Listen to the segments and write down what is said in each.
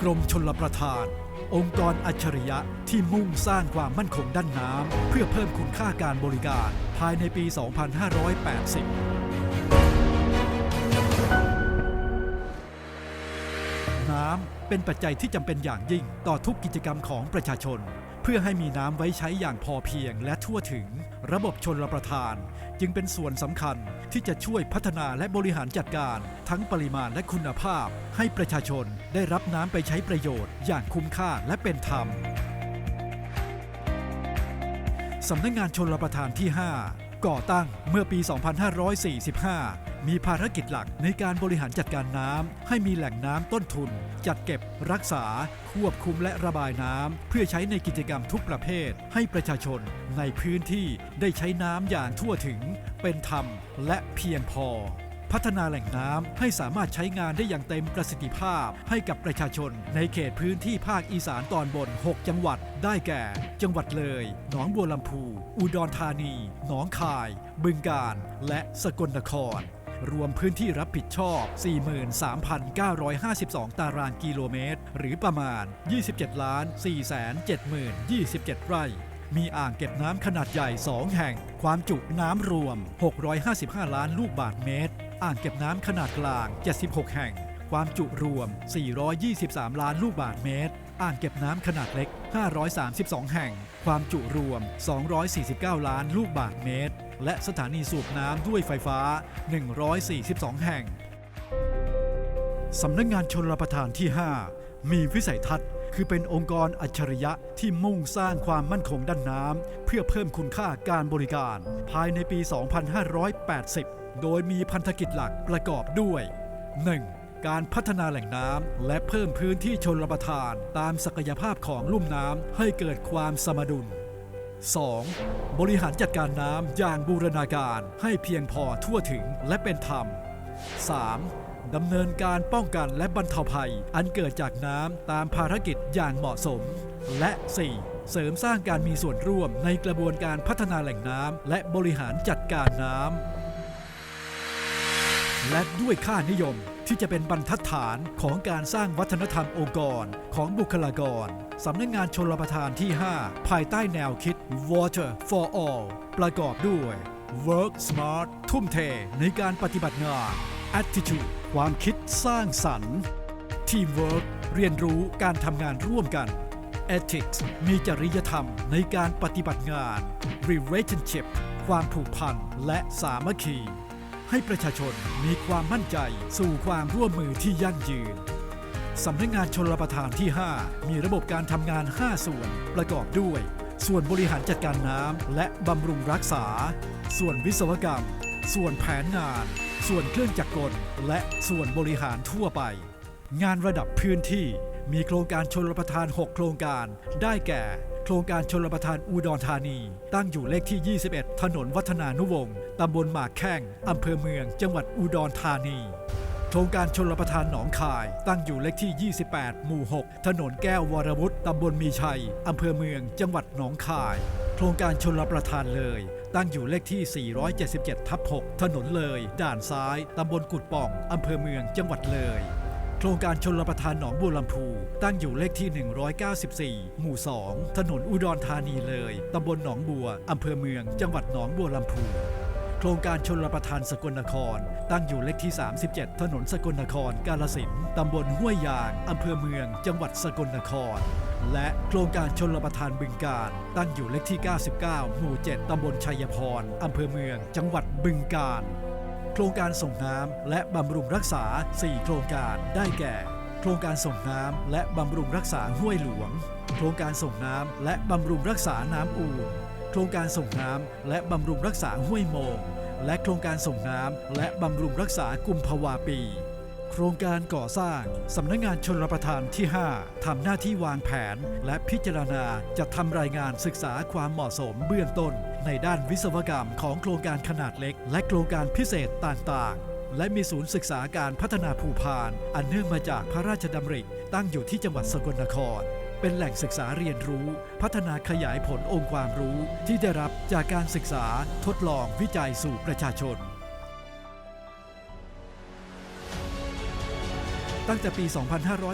กรมชลประทาน องค์กรอัจฉริยะที่มุ่งสร้างความมั่นคงด้านน้ำเพื่อเพิ่มคุณค่าการบริการภายในปี 2580 น้ำเป็นปัจจัยที่จำเป็นอย่างยิ่งต่อทุกกิจกรรมของประชาชน เพื่อให้มีน้ำไว้ใช้อย่างพอเพียงและทั่วถึง ระบบชนรประทาน จึงเป็นส่วนสำคัญที่จะช่วยพัฒนาและบริหารจัดการ ทั้งปริมาณและคุณภาพ ให้ประชาชนได้รับน้ำไปใช้ประโยชน์อย่างคุ้มค่าและเป็นธรรมสำนักงงานชนรประทานที่ 5 ก่อตั้งเมื่อปี 2545 มีภารกิจหลักในการบริหารจัดการน้ำให้มีแหล่งน้ำต้นทุน จัดเก็บ รักษา ควบคุมและระบายน้ำเพื่อใช้ในกิจกรรมทุกประเภท ให้ประชาชนในพื้นที่ได้ใช้น้ำอย่างทั่วถึง เป็นธรรมและเพียงพอ พัฒนาแหล่งน้ำให้สามารถใช้งานได้อย่างเต็มประสิทธิภาพ ให้กับประชาชนในเขตพื้นที่ภาคอีสานตอนบน 6 จังหวัด ได้แก่ จังหวัดเลย หนองบัวลำพู อุดรธานี หนองคาย บึงกาฬ และสกลนคร รวมพื้นที่รับผิดชอบ 43,952 ตารางกิโลเมตร หรือประมาณ 27ล้าน4 7 27 ไร่ มีอ่างเก็บน้ำขนาดใหญ่ 2 แห่ง ความจุน้ำรวม 655 ล้านลูกบาศก์เมตร อ่างเก็บน้ำขนาดกลาง 76 แห่ง ความจุรวม 423 ล้านลูกบาศก์เมตร อ่างเก็บน้ำขนาดเล็ก 532 แห่ง ความจุรวม 249 ล้านลูกบาศก์เมตร และสถานีสูบน้ำด้วยไฟฟ้า 142 แห่ง สำนักงงานชนรประทานที่ 5 มีวิสัยทัศน์ คือเป็นองค์กรอัจฉริยะที่มุ่งสร้างความมั่นคงด้านน้ำเพื่อเพิ่มคุณค่าการบริการ ภายในปี 2580 โดยมีพันธกิจหลักประกอบด้วย 1. การพัฒนาแหล่งน้ำและเพิ่มพื้นที่ชนรประทาน ตามศักยภาพของลุ่มน้ำให้เกิดความสมดุล 2. บริหารจัดการน้ำอย่างบูรณาการให้เพียงพอทั่วถึงและเป็นธรรม 3. ดำเนินการป้องกันและบรรเทาภัย อันเกิดจากน้ำตามภารกิจอย่างเหมาะสม และ 4. เสริมสร้างการมีส่วนร่วมในกระบวนการพัฒนาแหล่งน้ำและบริหารจัดการน้ำและด้วยค่านิยม ที่จะเป็นบรรทัดฐานของการสร้างวัฒนธรรมองค์กรของบุคลากรสำนักงงานชนรประทานที่ 5 ภายใต้แนวคิด Water for All ประกอบด้วย Work Smart ทุ่มเทในการปฏิบัติงาน Attitude ความคิดสร้างสรรค์ Teamwork เรียนรู้การทำงานร่วมกัน Ethics มีจริยธรรมในการปฏิบัติงาน Relationship ความผูกพันและสามัคคี ให้ประชาชนมีความมั่นใจสู่ความร่วมมือที่ยั่งยืนสำนักงานชนรประทานที่ 5 มีระบบการทำงาน 5 ส่วนประกอบด้วย ส่วนบริหารจัดการน้ำและบำรุงรักษา ส่วนวิศวกรรม ส่วนแผนงาน ส่วนเครื่องจักรกล และส่วนบริหารทั่วไป งานระดับพื้นที่ มีโครงการชนรประทาน 6 โครงการ ได้แก่ โครงการชนรประทานอุดรธานี ตั้งอยู่เลขที่ 21 ถนนวัฒนานุวงศ์ตำบลหมากแข้งอำเภอเมือง จังหวัดอุดรธานี โครงการชนรประทานหนองคาย ตั้งอยู่เลขที่ 28 หมู่ 6 ถนนแก้ววรวุฒิตำบลมีชัยอำเภอเมือง จังหวัดหนองคาย โครงการชนรประทานเลยตั้งอยู่เลขที่ 477 ทับ 6 ถนนเลย ด่านซ้าย ตำบลกุดป่อง อำเภอเมือง จังหวัดเลย โครงการชนรประทานหนองบัวลำพู ตั้งอยู่เลขที่ 194 หมู่ 2 ถนนอุดรธานีเลย ตำบลหนองบัว อำเภอเมือง จังหวัดหนองบัวลำพู โครงการชนรประทานสกลนคร ตั้งอยู่เลขที่ 37 ถนนสกลนคร กาลสินตำบลห้วยยาง อำเภอเมือง จังหวัดสกลนคร และโครงการชนรประทานบึงการ ตั้งอยู่เลขที่ 99 หมู่ 7 ตำบลชัยพร อำเภอเมือง จังหวัดบึงการ โครงการส่งน้ำและบำรุงรักษา 4 โครงการได้แก่ โครงการส่งน้ำและบำรุงรักษาห้วยหลวง โครงการส่งน้ำและบำรุงรักษาน้ำอูนโครงการส่งน้ำและบำรุงรักษาห้วยโมง และโครงการส่งน้ำและบำรุงรักษากุมภาวาปี โครงการก่อสร้างสำนักงานชนรประทานที่ 5 ทำหน้าที่วางแผน และพิจารณาจะทำรายงานศึกษาความเหมาะสมเบื้องต้น ในด้านวิศวกรรมของโครงการขนาดเล็ก และโครงการพิเศษต่างๆ และมีศูนย์ศึกษาการพัฒนาภูพาน อันเนื่องมาจากพระราชดำริ ตั้งอยู่ที่จังหวัดสกลนครเป็นแหล่งศึกษาเรียนรู้ พัฒนาขยายผลองค์ความรู้ที่ได้รับจากการศึกษาทดลองวิจัยสู่ประชาชน ตั้งแต่ปี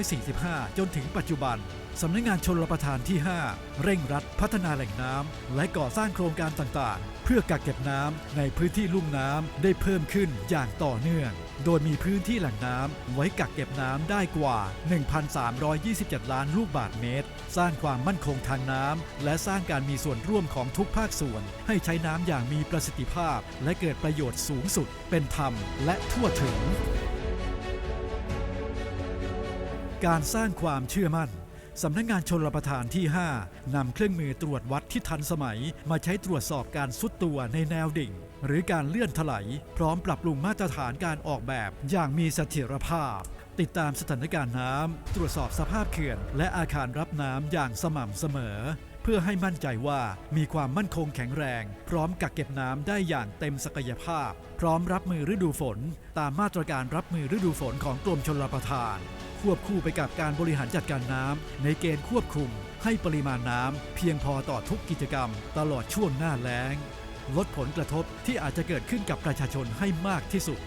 2545 จนถึงปัจจุบัน สำนักงานชนรประทานที่ 5 เร่งรัดพัฒนาแหล่งน้ำและก่อสร้างโครงการต่างๆ เพื่อกักเก็บน้ำในพื้นที่ลุ่มน้ำได้เพิ่มขึ้นอย่างต่อเนื่อง โดยมีพื้นที่แหล่งน้ำไว้กักเก็บน้ำได้กว่า 1,327 ล้านลูกบาศก์เมตร สร้างความมั่นคงทางน้ำและสร้างการมีส่วนร่วมของทุกภาคส่วน ให้ใช้น้ำอย่างมีประสิทธิภาพ และเกิดประโยชน์สูงสุด เป็นธรรมและทั่วถึง การสร้างความเชื่อมั่นสำนักงานชนรประทานที่ 5 นำเครื่องมือตรวจวัดที่ทันสมัย มาใช้ตรวจสอบการสุดตัวในแนวดิ่ง หรือการเลื่อนถลายพร้อมปรับปรุงมาตรฐานการออกแบบอย่างมีเสถียรภาพ ติดตามสถานการณ์น้ำตรวจสอบสภาพเขื่อน และอาคารรับน้ำอย่างสม่ำเสมอ เพื่อให้มั่นใจว่ามีความมั่นคงแข็งแรง พร้อมกักเก็บน้ำได้อย่างเต็มศักยภาพ พร้อมรับมือฤดูฝน ตามมาตรการรับมือฤดูฝนของกรมชลประทาน ควบคู่ไปกับการบริหารจัดการน้ำในเกณฑ์ควบคุม ให้ปริมาณน้ำเพียงพอต่อทุกกิจกรรม ตลอดช่วงหน้าแล้ง ลดผลกระทบที่อาจจะเกิดขึ้นกับประชาชนให้มากที่สุด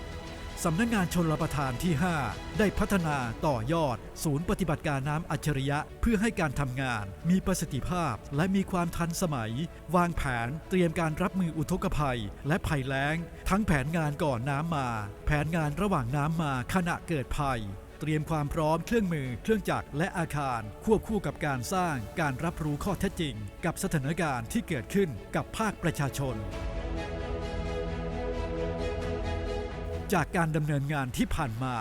สำนักงานชนรประทานที่ 5 ได้พัฒนาต่อยอด ศูนย์ปฏิบัติการน้ำอัจฉริยะ เพื่อให้การทำงาน มีประสิทธิภาพ และมีความทันสมัย วางแผนเตรียมการรับมืออุทกภัย และภัยแล้ง ทั้งแผนงานก่อนน้ำมา แผนงานระหว่างน้ำมาขณะเกิดภัย เตรียมความพร้อมเครื่องมือ เครื่องจักรและอาคาร ควบคู่กับการสร้างการรับรู้ข้อเท็จจริง กับสถานการณ์ที่เกิดขึ้นกับภาคประชาชน จากการดำเนินงานที่ผ่านมา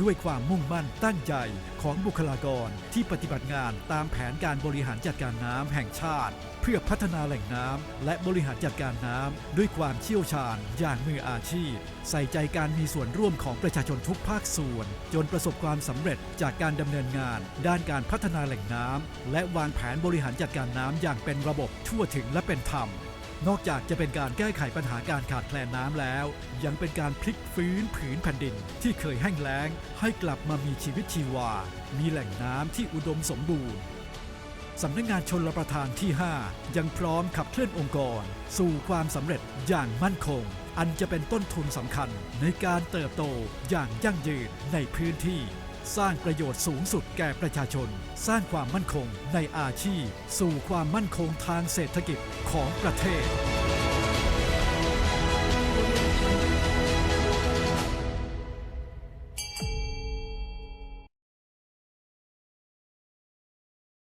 ด้วยความมุ่งมั่นตั้งใจของบุคลากรที่ปฏิบัติงานตามแผนการบริหารจัดการน้ำแห่งชาติ เพื่อพัฒนาแหล่งน้ำและบริหารจัดการน้ำด้วยความเชี่ยวชาญอย่างมืออาชีพ ใส่ใจการมีส่วนร่วมของประชาชนทุกภาคส่วน จนประสบความสำเร็จจากการดำเนินงาน ด้านการพัฒนาแหล่งน้ำและวางแผนบริหารจัดการน้ำอย่างเป็นระบบทั่วถึงและเป็นธรรม นอกจากจะเป็นการแก้ไขปัญหาการขาดแคลนน้ำแล้ว ยังเป็นการพลิกฟื้นผืนแผ่นดินที่เคยแห้งแล้ง ให้กลับมามีชีวิตชีวา มีแหล่งน้ำที่อุดมสมบูรณ์สำนักงานชนรประทานที่ 5 ยังพร้อมขับเคลื่อนองค์กร สู่ความสำเร็จอย่างมั่นคง อันจะเป็นต้นทุนสำคัญในการเติบโตอย่างยั่งยืนในพื้นที่ สร้างประโยชน์สูงสุดแก่ประชาชน สร้างความมั่นคงในอาชีพ สู่ความมั่นคงทางเศรษฐกิจของประเทศ